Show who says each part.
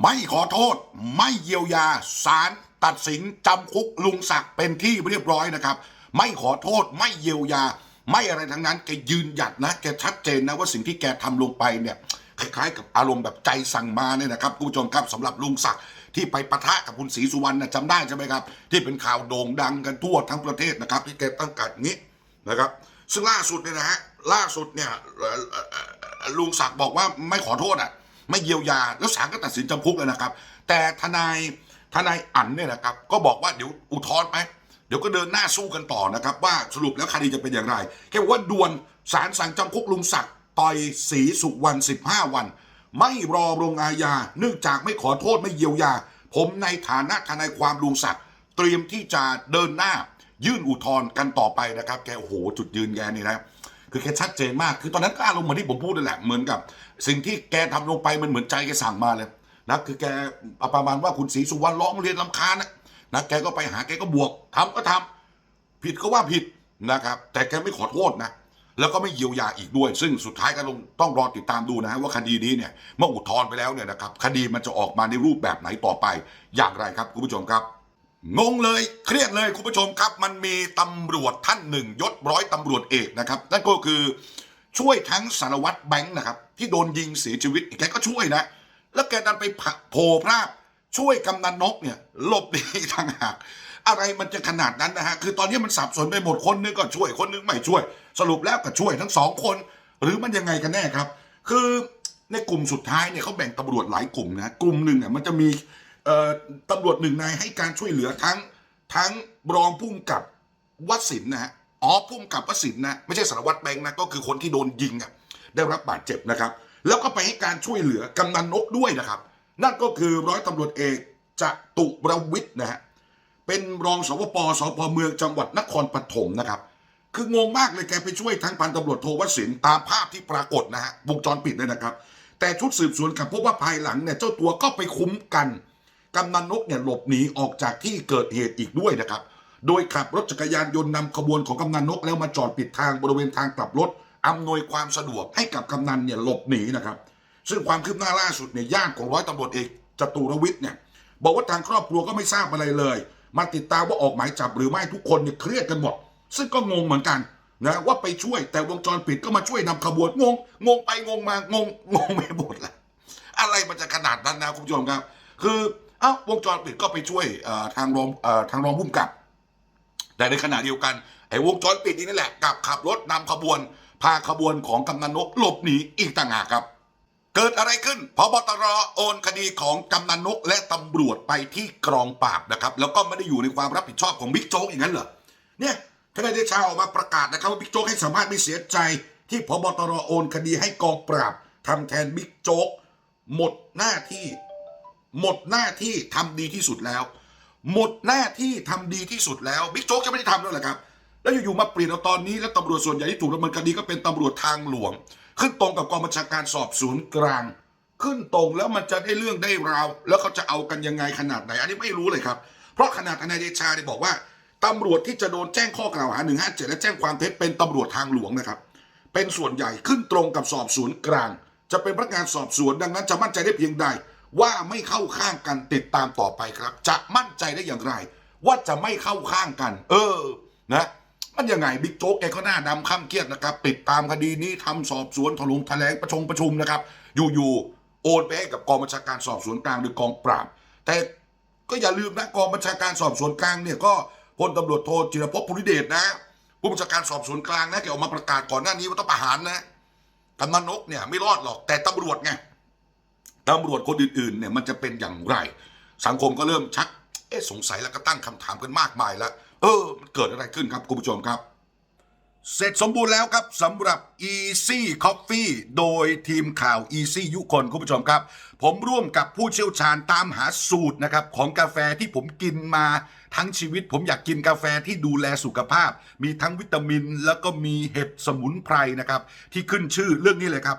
Speaker 1: ไม่ขอโทษ ไม่เยียวยาศาลตัดสินจำคุกลุงศักดิ์เป็นที่เรียบร้อยนะครับ ไม่ขอโทษไม่เยียวยา ไม่อะไรทั้งนั้นแกยืนหยัดนะแกชัดเจนนะว่าสิ่งที่แกทำลงไปเนี่ยคล้ายๆกับอารมณ์แบบใจสั่งมาเนี่ยนะครับคุณผู้ชมครับสำหรับลุงศักดิ์ที่ไปปะทะกับคุณศรีสุวรรณนะจำได้ใช่ไหมครับ ที่เป็นข่าวโด่งดังกันทั่วทั้งประเทศนะครับ ที่แกตั้งกัดนี้นะครับ ซึ่งล่าสุดเนี่ยนะฮะล่าสุดเนี่ยลุงศักดิ์บอกว่าไม่ขอโทษอะ ไม่เยียวยา แล้วศาลก็ตัดสินจำคุกเลยนะครับ แต่ทนายทนายอั๋นเนี่ยนะครับ ก็บอกว่าเดี๋ยวอุทธรณ์ไหมเดี๋ยวก็เดินหน้าสู้กันต่อนะครับ ว่าสรุปแล้วคดีจะเป็นอย่างไรแค่บอกว่าด่วนศาลสั่งจำคุกลุงศักดิ์ต่อยศรีสุวรรณ15 วัน ไม่รอลงอาญาเนื่องจากไม่ขอโทษไม่เยียวยา ผมในฐานะทนายความลุงศักดิ์เตรียมที่จะเดินหน้ายื่นอุทธรณ์กันต่อไปนะครับ แกโอ้โหจุดยืนแกนี่นะ คือแกชัดเจนมาก คือตอนนั้นก็อารมณ์เหมือนที่ผมพูดนั่นแหละ เหมือนกับ สิ่งที่แกทำลงไปมันเหมือนใจแกสั่งมาเลยนะคือแกประมาณว่าคุณศรีสุวรรณร้องเรียนลำคาญนะนะแกก็ไปหาแกก็บวกทำก็ทำผิดก็ว่าผิดนะครับ แต่แกไม่ขอโทษนะแล้วก็ไม่เยียวยาอีกด้วย ซึ่งสุดท้ายก็ต้องต้องรอติดตามดูนะฮะว่าคดีนี้เนี่ยเมื่ออุทธรณ์ไปแล้วเนี่ยนะครับคดีมันจะออกมาในรูปแบบไหนต่อไปอย่างไรครับคุณผู้ชมครับ งงเลยเครียดเลยคุณผู้ชมครับ มันมีตำรวจท่านหนึ่งยศร้อยตำรวจเอกนะครับ นั่นก็คือช่วยทั้งสารวัตรแบงค์นะครับ ที่โดนยิงเสียชีวิตแกก็ช่วยนะ แล้วแกดันไปผะโผล่พราบช่วยกำนันนกเนี่ยหลบหนีทางหาก อะไรมันจะขนาดนั้นนะฮะคือตอนนี้มันสับสนไปหมดคนนึงก็ช่วยคนนึงไม่ช่วย สรุปแล้วก็ช่วยทั้งสองคน หรือมันยังไงกันแน่ครับ คือในกลุ่มสุดท้ายเนี่ยเขาแบ่งตำรวจหลายกลุ่มนะกลุ่มหนึ่งเนี่ยมันจะมี ตำรวจหนึ่งนายให้การช่วยเหลือทั้งทั้งรองผู้กำกับวสินนะฮะอ๋อผู้กำกับวสินนะไม่ใช่สารวัตรแบงค์นะก็คือคนที่โดนยิงอะได้รับบาดเจ็บนะครับ แล้วก็ไปให้การช่วยเหลือกำนันนกด้วยนะครับ นั่นก็คือร้อยตำรวจเอกจตุรวิทย์นะฮะเป็นรองสวปสพเมืองจังหวัดนครปฐมนะครับ คืองงมากเลยแกไปช่วยทั้งพันตำรวจโทวสินตามภาพที่ปรากฏนะฮะวงจรปิดเลยนะครับ แต่ชุดสืบสวนกับพบว่าภายหลังเนี่ยเจ้าตัวก็ไปคุ้มกัน กำนันนกเนี่ยหลบหนีออกจากที่เกิดเหตุอีกด้วยนะครับ โดยขับรถจักรยานยนต์นำขบวนของกำนันนก แล้วมาจอดปิดทางบริเวณทางกลับรถอำนวยความสะดวกให้กับกำนันเนี่ยหลบหนีนะครับ ซึ่งความคืบหน้าล่าสุดเนี่ยญาติของร้อยตำรวจเอกจตุรวิทย์เนี่ยบอกว่าทางครอบครัวก็ไม่ทราบอะไรเลย มาติดตามว่าออกหมายจับหรือไม่ทุกคนเนี่ยเครียดกันหมด ซึ่งก็งงเหมือนกันนะว่าไปช่วยแต่วงจรปิดก็มาช่วยนำขบวนงง งงไปงงมางงงงไปหมดละอะไรมันจะขนาดนั้นนะคุณผู้ชมครับ คือ เอ้าวงจรปิดก็ไปช่วยทางรองอทางรองผู้กำกับ แต่ในขณะเดียวกันไอ้วงจรปิดนี้นี่แหละกับขับรถนำขบวน พาขบวนของกำนันนกหลบหนีอีกต่างหากครับ เกิดอะไรขึ้นพบตรโอนคดีของกำนันนกและตำรวจไปที่กรองปราบนะครับ แล้วก็ไม่ได้อยู่ในความรับผิดชอบของบิ๊กโจ๊กอย่างนั้นเหรอเนี่ยทนายเดชาออกมาประกาศนะครับว่าบิ๊กโจ๊กให้สัมภาษณ์ไม่เสียใจ ที่พบตรโอนคดีให้กองปราบทำแทนบิ๊กโจ๊กหมดหน้าที่ หมดหน้าที่ทำดีที่สุดแล้ว หมดหน้าที่ทำดีที่สุดแล้วบิ๊กโจ๊กจะไม่ได้ทำแล้วเหรอครับ แล้วอยู่ๆมาเปลี่ยนเอาตอนนี้แล้วตำรวจส่วนใหญ่ที่ถูกดำเนินคดีก็เป็นตำรวจทางหลวง ขึ้นตรงกับกองบัญชาการสอบสวนกลาง ขึ้นตรงแล้วมันจะได้เรื่องได้ราว แล้วเขาจะเอากันยังไงขนาดไหน อันนี้ไม่รู้เลยครับ เพราะขนาดทนายเดชาเนี่ยบอกว่าตำรวจที่จะโดนแจ้งข้อกล่าวหา 157 และแจ้งความเท็จเป็นตำรวจทางหลวงนะครับ เป็นส่วนใหญ่ขึ้นตรงกับสอบสวนกลาง จะเป็นพนักงานสอบสวนดังนั้นจะมั่นใจได้เพียงใด ว่าไม่เข้าข้างกันติดตามต่อไปครับ จะมั่นใจได้อย่างไร ว่าจะไม่เข้าข้างกัน เออนะมันยังไงบิ๊กโจ๊กแกก็หน้าดำข้ามเครียดนะครับติดตามคดีนี้ทำสอบสวนถลุงแถลงประชงประชุมนะครับ อยู่ๆโอนไปให้กับกองบัญชาการสอบสวนกลางหรือกองปราบ แต่ก็อย่าลืมนะกองบัญชาการสอบสวนกลางเนี่ยก็พลตำรวจโทจิรพภูริเดชนะผู้บัญชาการสอบสวนกลางนะแกออกมาประกาศก่อนหน้านี้ว่าต้องประหารนะกำนันนกเนี่ยไม่รอดหรอกแต่ตำรวจไง ตำรวจคนอื่นๆเนี่ยมันจะเป็นอย่างไร สังคมก็เริ่มชัก เอ๊ะสงสัยแล้วก็ตั้งคำถามกันมากมายแล้วเออ มันเกิดอะไรขึ้นครับคุณผู้ชมครับ เสร็จสมบูรณ์แล้วครับสำหรับ Easy Coffee โดยทีมข่าว Easy ยุคนคุณผู้ชมครับ ผมร่วมกับผู้เชี่ยวชาญตามหาสูตรนะครับของกาแฟที่ผมกินมาทั้งชีวิต ผมอยากกินกาแฟที่ดูแลสุขภาพ มีทั้งวิตามิน แล้วก็มีเห็ดสมุนไพรนะครับที่ขึ้นชื่อเรื่องนี้เลยครับ